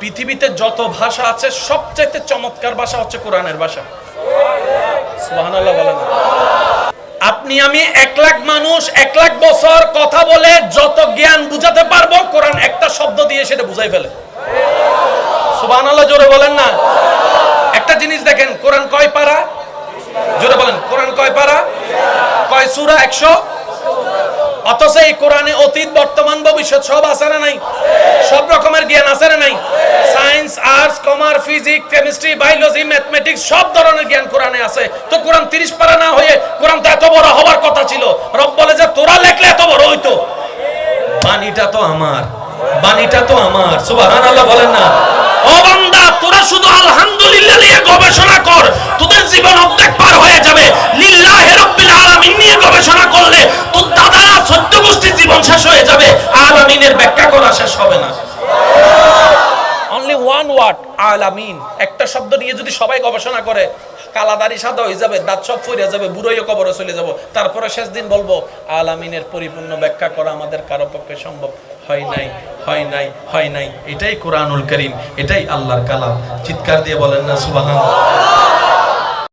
পৃথিবীতে যত ভাষা আছে, সবচাইতে চমৎকার ভাষা হচ্ছে কোরআনের ভাষা। আপনি, আমি এক লাখ মানুষ, এক লাখ বছর কথা বলে যত জ্ঞান বুঝাতে পারব, কোরআন একটা শব্দ দিয়ে সেটা বুঝাই ফেলে। সুবহানাল্লাহ, জোরে বলেন না। একটা জিনিস দেখেন, কোরআন কয় পারা? জোরে বলেন, কোরআন কয় পারা? কয় সূরা? একশো? অথচ এই কোরআনে অতীত, বর্তমান, ভবিষ্যৎ সব আছে না নাই? সব রকমের জ্ঞান আছে না নাই? Science, arts, commerce, physics, chemistry, biology, mathematics, সব ধরনের জ্ঞান কোরআনে আছে। তো কোরআন 30 পারা না হয়ে কোরআন তো এত বড় হওয়ার কথা ছিল। রব বলে যে, তোরা লেখলে এত বড় হইতো। বাণীটা তো আমার, বাণীটা তো আমার। সুবহানাল্লাহ বলেন না। করা শেষ হবে না। অনলি ওয়ান ওয়ার্ড একটা শব্দ নিয়ে যদি সবাই গবেষণা করে, কালাদারি সাদা হয়ে যাবে, দাঁত সব ফুরিয়ে যাবে, বুড়োইও কবরে চলে যাব। তারপরে শেষ দিন বলব, আলামিনের পরিপূর্ণ ব্যাখ্যা করা আমাদের কারও পক্ষে সম্ভব হয় নাই হয় নাই হয় নাই। এটাই কোরআনুল করিম, এটাই আল্লাহর কালাম। চিৎকার দিয়ে বলেন না সুবহান